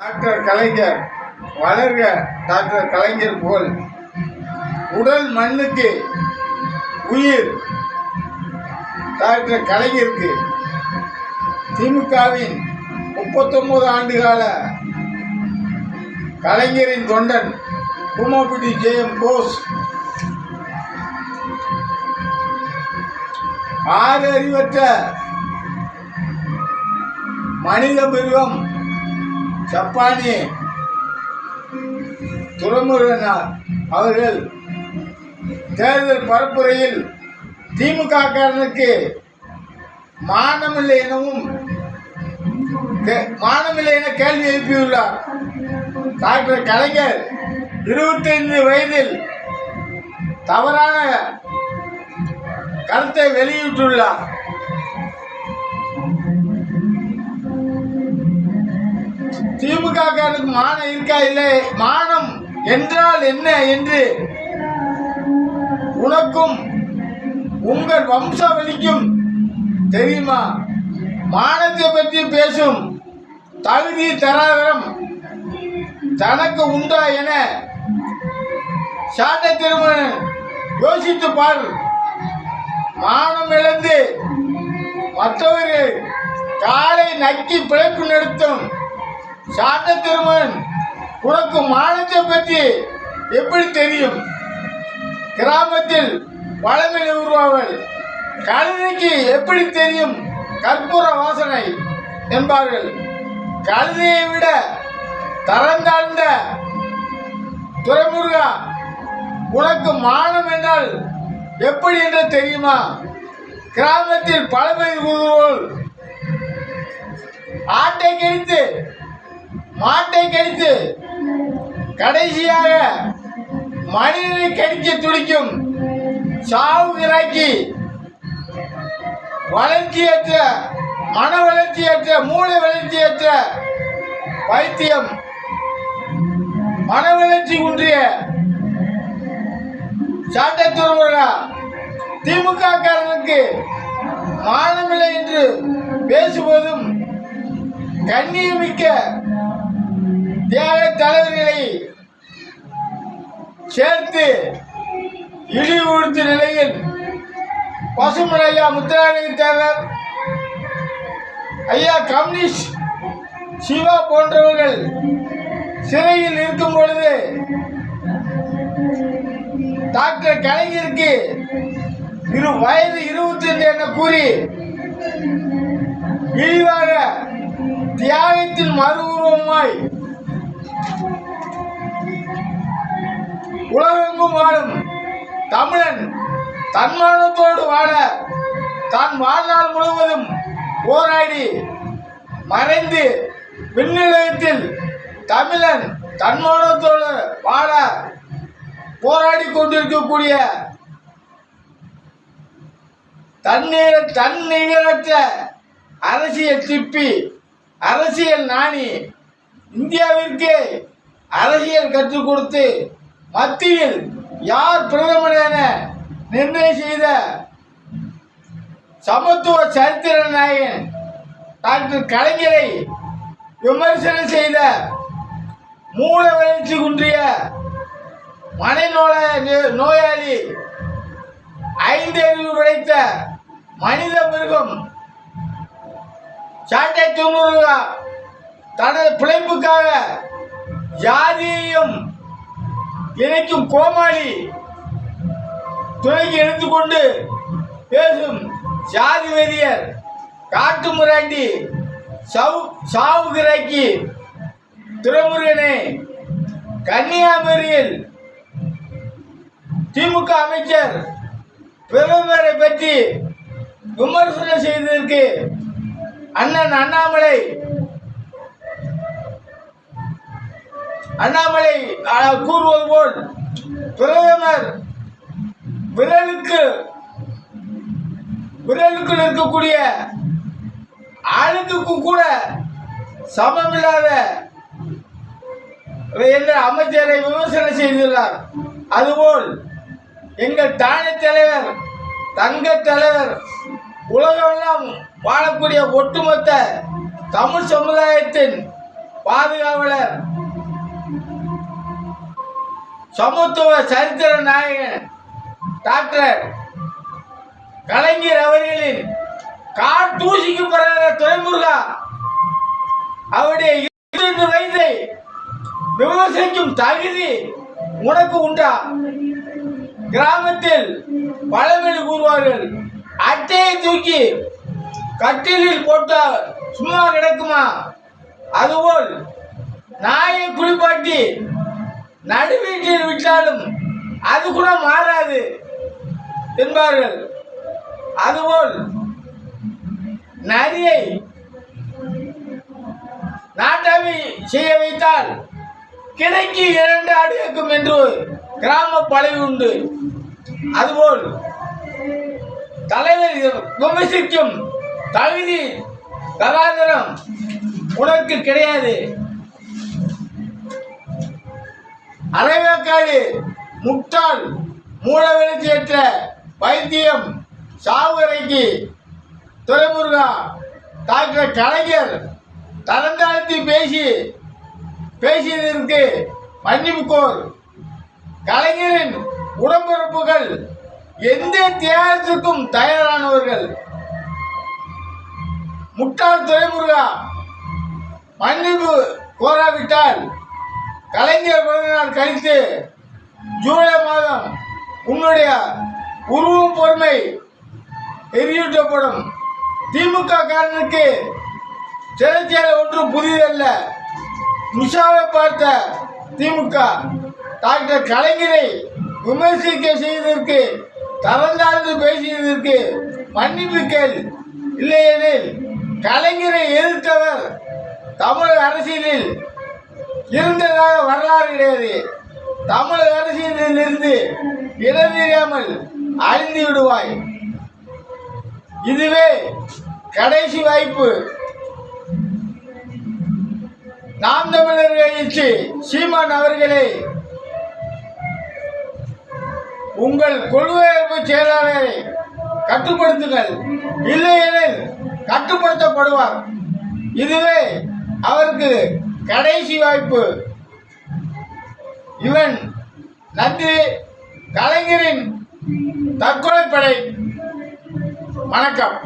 Doctor கலைஞர் வளர்க doctor கலைஞர் போல் உடல் மண்ணுக்கு உயிர் டாக்டர் கலைஞருக்கு. திமுகவின் முப்பத்தொன்பது ஆண்டுகால கலைஞரின் தொண்டன் குமாப்பிட்டி ஜெயம் போஸ். ஆறு அறிவற்ற மனித மிருகம் ஜப்பானி துறைமுருகனார் அவர்கள் தேர்தல் பரப்புரையில் திமுக காரனுக்கு மானமில்லை எனவும் கே- மானமில்லை என கேள்வி எழுப்பியுள்ளார். டாக்டர் கலைஞர் இருபத்தைந்து வயதில் தவறான கருத்தை வெளியிட்டுள்ளார். திமுக மானம் இருக்கா இல்லை? மானம் என்றால் என்ன என்று உனக்கும் உங்கள் வம்சாவளிக்கும் தெரியுமா? மானத்தை பற்றி பேசும் தகுதி தராதரம் தனக்கு உண்டா என சாட்ட திருமணம் யோசித்து பார். மானம் இழந்து மற்றவர்கள் காலை நக்கி பிழைப்பு நடத்தும் சாட்ட திருமன் உனக்கு மானத்தை பற்றி எப்படி தெரியும்? கிராமத்தில் பழமையை உருவாவல் கழுதைக்கு எப்படி தெரியும்? கற்பூர வாசனை என்பார்கள். கழுதையை விட தரந்தாழ்ந்த துறைமுருகா உனக்கு மானம் என்றால் எப்படி என்று தெரியுமா? கிராமத்தில் பழமை உருவோல் ஆட்டை கழித்து மாட்டை கடித்து கடைசியாக மனிதனை கடிக்க துடிக்கும் சாவு இறக்கி வளர்ச்சியற்ற மன வளர்ச்சியற்ற மூளை வளர்ச்சியற்ற வைத்தியம். மன வளர்ச்சி குன்றிய சாட்டத்துறவர்களா திமுக காரனுக்கு மானமில்லை என்று பேசுவதும் கண்ணியமிக்க தியாக தலைவர்களை சேர்த்து இழிவுறுத்த நிலையில் பசுமலையா முத்துராமலிங்க தேவர் ஐயா கம்யூனிஸ்ட் சிவா போன்றவர்கள் சிறையில் இருக்கும் பொழுது டாக்டர் கலைஞருக்கு இரு வயது இருபத்தி ரெண்டு என கூறி இழிவாக தியாகத்தின் மறு உருவமாய் உலகெங்கும் வாழும். தமிழன் தன்மானத்தோடு வாழ தான் வாழ்நாள் முழுவதும் போராடி மறைந்து விண்ணிலையத்தில் தமிழன் தன்மானத்தோடு வாழ போராடி கொண்டிருக்கக்கூடிய தண்ணீர தன்னிகரற்ற அரசியல் சிப்பி அரசியல் நாணி இந்தியாவிற்கு அரசியல் கற்றுக் கொடுத்து மத்தியில் யார் பிரதமர் என நிர்ணயம் செய்த சமத்துவ சரித்திர நாயகன் டாக்டர் கலைஞரை விமர்சனம் செய்த மூல வளர்ச்சி குன்றிய மனநோய நோயாளி ஐந்து அறிவு படைத்த மனித மிருகம் சாட்டை தொண்ணூறு தனது பிழைப்புக்காக ஜாதியையும் இணைக்கும் கோமாளி துணைக்கு எடுத்துக்கொண்டு பேசும் ஜாதி வெறியர் காட்டு முராண்டி சவு கிராக்கி துறைமுருகனே கன்னியாகுமரியில் திமுக அமைச்சர் பிரதமரை பற்றி விமர்சனம் செய்ததற்கு அண்ணன் அண்ணாமலை அண்ணாமலை கூறுவது போல் பிரதமர் விரலுக்கு விரலுக்குள் இருக்கக்கூடிய அழுக்குக்கும் கூட சமமில்லாத என்ற அமைச்சரை விமர்சனம் செய்துள்ளார். அதுபோல் எங்கள் தானே தலைவர் தங்க தலைவர் உலகமெல்லாம் வாழக்கூடிய ஒட்டுமொத்த தமிழ் சமுதாயத்தின் பாதுகாவலர் சமத்துவ சரித்திர நாயகன் டாக்டர் கலைஞர் அவர்களின் காட்டூசிக்கு பிறகு துறைமுருகா அவருடைய இருபது வயதை விமர்சிக்கும் தகுதி உனக்கு உண்டா? கிராமத்தில் பழமொழி கூறுவார்கள். அட்டையை தூக்கி கட்டிலில் போட்டால் சும்மா கிடக்குமா? அதுபோல் நாயை குளிப்பாட்டி நடுவீட்டில் விட்டாலும் அது கூட மாறாது என்பார்கள். அதுபோல் நரியை நாட்டாமை செய்ய வைத்தால் கிடைக்கு இரண்டு அடுக்கும் என்று கிராம பழவி உண்டு. அதுபோல் தலைவர் விமர்சிக்கும் தகுதி கலாச்சாரம் உனக்கு கிடையாது. அரைவேக்காடு முட்டாள் மூல வைத்தியம் சாவுகரைக்கு துறைமுருகா டாக்டர் கலைஞர் தரந்தாழ்த்தி பேசி பேசியதற்கு மன்னிப்பு கோர் கலைஞரின் உடம்புறுப்புகள் எந்த தியாகத்திற்கும் தயாரானவர்கள்? முட்டாள் துறைமுருகா மன்னிப்பு கோராவிட்டால் கலைஞர் பிறந்த நாள் கழித்து ஜூலை மாதம் உன்னுடைய உருவம் பொறுமை எரியூட்டப்படும் திமுக காரனுக்கு சிறைச்சேலை ஒன்றும் புதிதல்ல. நிஷாவை பார்த்த திமுக டாக்டர் கலைஞரை விமர்சிக்க செய்ததற்கு தவந்தாழ்ந்து பேசியதற்கு மன்னிப்பு கேள். இல்லையெனில் கலைஞரை எதிர்த்தவர் தமிழக அரசியலில் இருந்ததாக வரலாறு கிடையாது. தமிழக அரசியலில் இருந்து இடந்தெரியாமல் அழிந்து விடுவாய். இதுவே கடைசி வாய்ப்பு. நாம் தமிழர் எழுச்சி சீமான் அவர்களே உங்கள் கொள்கையமைப்பு செயலாளரை கட்டுப்படுத்துங்கள். இல்லையெனில் கட்டுப்படுத்தப்படுவார். இதுவே அவருக்கு கடைசி வாய்ப்பு. இவன் நன்றி கலைஞரின் தற்கொலைப்படை. வணக்கம்.